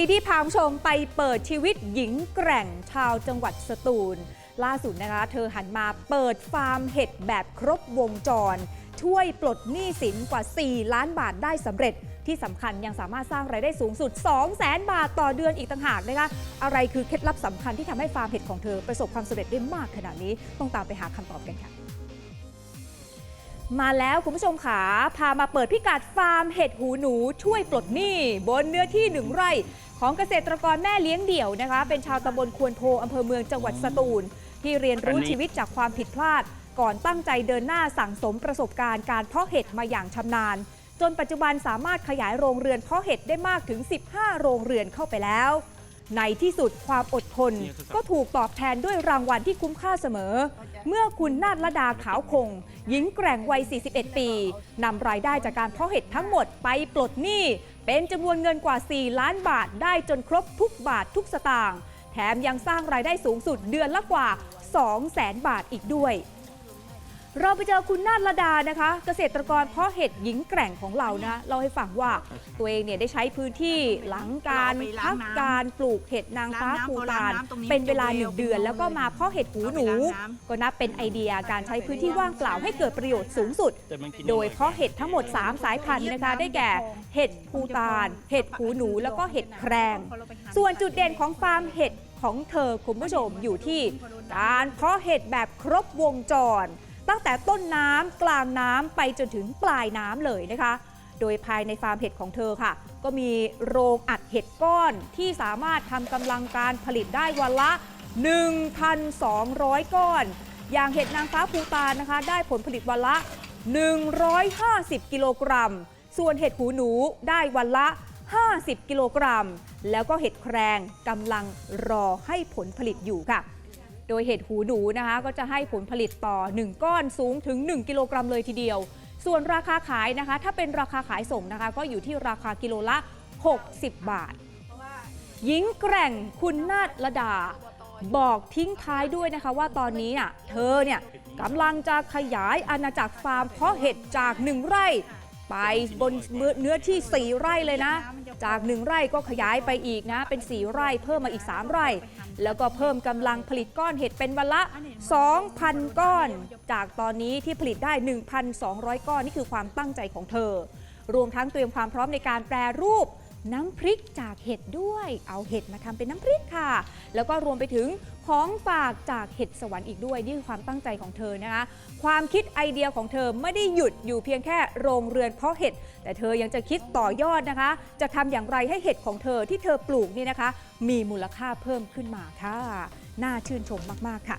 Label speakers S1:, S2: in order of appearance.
S1: ดีที่พาผู้ชมไปเปิดชีวิตหญิงแกร่งชาวจังหวัดสตูล ล่าสุดนะคะ เธอหันมาเปิดฟาร์มเห็ดแบบครบวงจร ช่วยปลดหนี้สินกว่า 4 ล้านบาทได้สำเร็จ ที่สำคัญยังสามารถสร้างรายได้สูงสุด 2 0 0 0 0 0 บาทต่อเดือนอีกต่างหากนะคะ อะไรคือเคล็ดลับสำคัญที่ทำให้ฟาร์มเห็ดของเธอประสบความสำเร็จได้มากขนาดนี้ ต้องตามไปหาคำตอบกันค่ะ มาแล้วคุณผู้ชมขาพามาเปิดพิกัดฟาร์มเห็ดหูหนูช่วยปลดหนี้บนเนื้อที่หนึ่งไร่ ของเกษตรกรแม่เลี้ยงเดี่ยวนะคะ เป็นชาวตำบลควนโพอำเภอเมืองจังหวัดสตูล ที่เรียนรู้ชีวิตจากความผิดพลาด ก่อนตั้งใจเดินหน้าสั่งสมประสบการณ์การเพาะเห็ดมาอย่างชำนาญ จนปัจจุบันสามารถขยายโรงเรือนเพาะเห็ดได้มากถึง 15 โรงเรือนเข้าไปแล้ว ในที่สุดความอดทน ก็ถูกตอบแทนด้วยรางวัลที่คุ้มค่าเสมอ เมื่อคุณนาฏระดาขาวคง หญิงแกร่งวัย 41 ปีนำรายได้จากการเพาะเห็ดทั้งหมดไปปลดหนี้เป็นจำนวนเงินกว่า 4 ล้านบาทได้จนครบทุกบาททุกสตางค์แถมยังสร้างรายได้สูงสุดเดือนละกว่า2แสนบาทอีกด้วย เราไปเจอคุณนาฏระดานะคะ เกษตรกรเพาะเห็ดหญิงแกร่งของเรานะเล่าให้ฟังว่าตัวเองเนี่ยได้ใช้พื้นที่หลังการพักการปลูกเห็ดนางฟ้าภูตานเป็นเวลาหนึ่งเดือน แล้วก็มาเพาะเห็ดหูหนู ก็นับเป็นไอเดียการใช้พื้นที่ว่างเปล่าให้เกิดประโยชน์สูงสุด
S2: แต่มันกิน
S1: โดยเพาะเห็ดทั้งหมด 3 สายพันธุ์นะคะได้แก่เห็ดภูตานเห็ดหูหนู แล้วก็เห็ดแครง ส่วนจุดเด่นของฟาร์มเห็ดของเธอคุณผู้ชมอยู่ที่ การเพาะเห็ดแบบครบวงจร ตั้งแต่ต้นน้ำกลางน้ำไปจนถึงปลายน้ำเลยนะคะ โดยภายในฟาร์มเห็ดของเธอค่ะ ก็มีโรงอัดเห็ดก้อนที่สามารถทำกำลังการผลิตได้วันละ 1,200 ก้อน อย่างเห็ดนางฟ้าภูตานนะคะ ได้ผลผลิตวันละ 150 กิโลกรัม ส่วนเห็ดหูหนูได้วันละ 50 กิโลกรัม แล้วก็เห็ดแครงกำลังรอให้ผลผลิตอยู่ค่ะ ดยเห็ดหูหนูนะคะ ก็จะให้ผลผลิตต่อ 1 ก้อนสูงถึง 1 กิโลกรัมเลยทีเดียว ส่วนราคาขายนะคะ ถ้าเป็นราคาขายส่งนะคะ ก็อยู่ที่ราคากิโลละ 60 บาทหญิงแกร่งคุณนาฏระดา บอกทิ้งท้ายด้วยนะคะว่าตอนนี้น่ะเธอเนี่ยกำลังจะขยายอาณาจักรฟาร์มเพาะเห็ดจาก1ไร่ ไปบนเนื้อที่ 4 ไร่เลยนะ จาก 1 ไร่ก็ขยายไปอีกนะ เป็น 4 ไร่เพิ่มมาอีก 3 ไร่ แล้วก็เพิ่มกำลังผลิตก้อนเห็ดเป็นวันละ 2,000 ก้อน จากตอนนี้ที่ผลิตได้ 1,200 ก้อน นี่คือความตั้งใจของเธอ รวมทั้งเตรียมความพร้อมในการแปรรูป น้ำพริกจากเห็ดด้วย เอาเห็ดมาทำเป็นน้ำพริกค่ะ แล้วก็รวมไปถึงของฝากจากเห็ดสวรรค์อีกด้วยนี่คือความตั้งใจของเธอนะคะ ความคิดไอเดียของเธอไม่ได้หยุดอยู่เพียงแค่โรงเรือนเพาะเห็ด แต่เธอยังจะคิดต่อยอดนะคะ จะทำอย่างไรให้เห็ดของเธอที่เธอปลูกนี่นะคะ มีมูลค่าเพิ่มขึ้นมาค่ะ น่าชื่นชมมาก ๆ ค่ะ